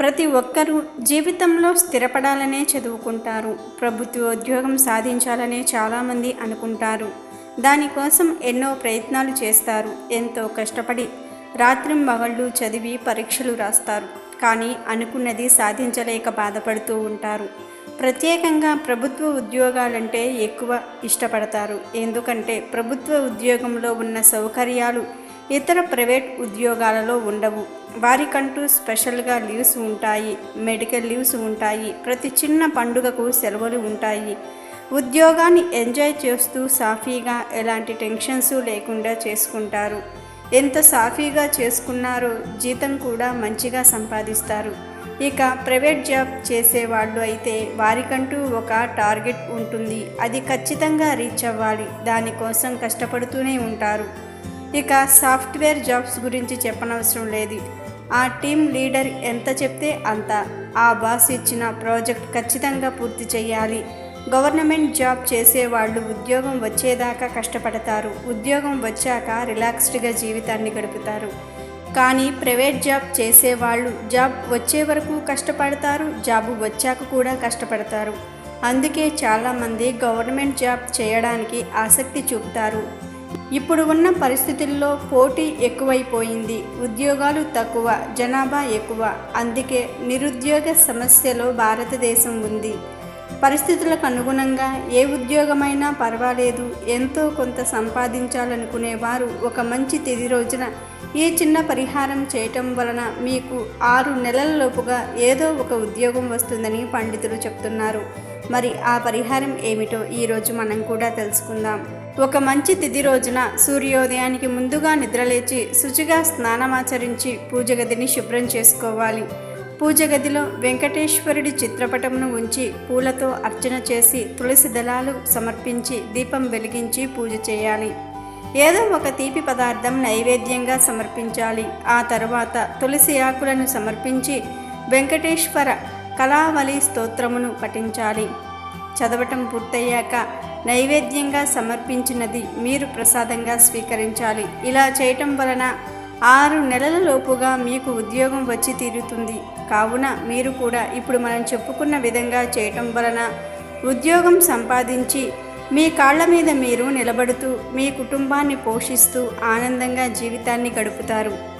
ప్రతి ఒక్కరూ జీవితంలో స్థిరపడాలనే చదువుకుంటారు. ప్రభుత్వ ఉద్యోగం సాధించాలనే చాలామంది అనుకుంటారు. దానికోసం ఎన్నో ప్రయత్నాలు చేస్తారు. ఎంతో కష్టపడి రాత్రింబగళ్ళు చదివి పరీక్షలు రాస్తారు. కానీ అనుకున్నది సాధించలేక బాధపడుతూ ఉంటారు. ప్రత్యేకంగా ప్రభుత్వ ఉద్యోగాలంటే ఎక్కువ ఇష్టపడతారు. ఎందుకంటే ప్రభుత్వ ఉద్యోగంలో ఉన్న సౌకర్యాలు ఇతర ప్రైవేట్ ఉద్యోగాలలో ఉండవు. వారికంటూ స్పెషల్గా లీవ్స్ ఉంటాయి మెడికల్ లీవ్స్ ఉంటాయి ప్రతి చిన్న పండుగకు సెలవులు ఉంటాయి. ఉద్యోగాన్ని ఎంజాయ్ చేస్తూ సాఫీగా ఎలాంటి టెన్షన్స్ లేకుండా చేసుకుంటారు. ఎంత సాఫీగా చేసుకున్నారో జీతం కూడా మంచిగా సంపాదిస్తారు. ఇక ప్రైవేట్ జాబ్ చేసేవాళ్ళు అయితే వారికంటూ ఒక టార్గెట్ ఉంటుంది. అది ఖచ్చితంగా రీచ్ అవ్వాలి. దానికోసం కష్టపడుతూనే ఉంటారు. ఇక సాఫ్ట్వేర్ జాబ్స్ గురించి చెప్పనవసరం లేదు. ఆ టీం లీడర్ ఎంత చెప్తే అంత. ఆ బాస్ ఇచ్చిన ప్రాజెక్ట్ ఖచ్చితంగా పూర్తి చేయాలి. గవర్నమెంట్ జాబ్ చేసేవాళ్ళు ఉద్యోగం వచ్చేదాకా కష్టపడతారు. ఉద్యోగం వచ్చాక రిలాక్స్డ్గా జీవితాన్ని గడుపుతారు. కానీ ప్రైవేట్ జాబ్ చేసేవాళ్ళు జాబ్ వచ్చే వరకు కష్టపడతారు జాబ్ వచ్చాక కూడా కష్టపడతారు. అందుకే చాలామంది గవర్నమెంట్ జాబ్ చేయడానికి ఆసక్తి చూపుతారు. ఇప్పుడు ఉన్న పరిస్థితుల్లో పోటీ ఎక్కువైపోయింది. ఉద్యోగాలు తక్కువ జనాభా ఎక్కువ. అందుకే నిరుద్యోగ సమస్యలో భారతదేశం ఉంది. పరిస్థితులకు అనుగుణంగా ఏ ఉద్యోగమైనా పర్వాలేదు. ఎంతో కొంత సంపాదించాలనుకునే వారు ఒక మంచి తిది రోజున ఈ చిన్న పరిహారం చేయటం వలన మీకు ఆరు నెలల లోపుగా ఏదో ఒక ఉద్యోగం వస్తుందని పండితులు చెప్తున్నారు. మరి ఆ పరిహారం ఏమిటో ఈరోజు మనం కూడా తెలుసుకుందాం. ఒక మంచి తిథి రోజున సూర్యోదయానికి ముందుగా నిద్రలేచి శుచిగా స్నానమాచరించి పూజ గదిని శుభ్రం చేసుకోవాలి. పూజ గదిలో వెంకటేశ్వరుడి చిత్రపటమును ఉంచి పూలతో అర్చన చేసి తులసి దళాలు సమర్పించి దీపం వెలిగించి పూజ చేయాలి. ఏదో ఒక తీపి పదార్థం నైవేద్యంగా సమర్పించాలి. ఆ తర్వాత తులసి ఆకులను సమర్పించి వెంకటేశ్వర కళావళి స్తోత్రమును పఠించాలి. చదవటం పూర్తయ్యాక నైవేద్యంగా సమర్పించినది మీరు ప్రసాదంగా స్వీకరించాలి. ఇలా చేయటం వలన ఆరు నెలల లోపుగా మీకు ఉద్యోగం వచ్చి తీరుతుంది. కావున మీరు కూడా ఇప్పుడు మనం చెప్పుకున్న విధంగా చేయటం వలన ఉద్యోగం సంపాదించి మీ కాళ్ళ మీద మీరు నిలబడుతూ మీ కుటుంబాన్ని పోషిస్తూ ఆనందంగా జీవితాన్ని గడుపుతారు.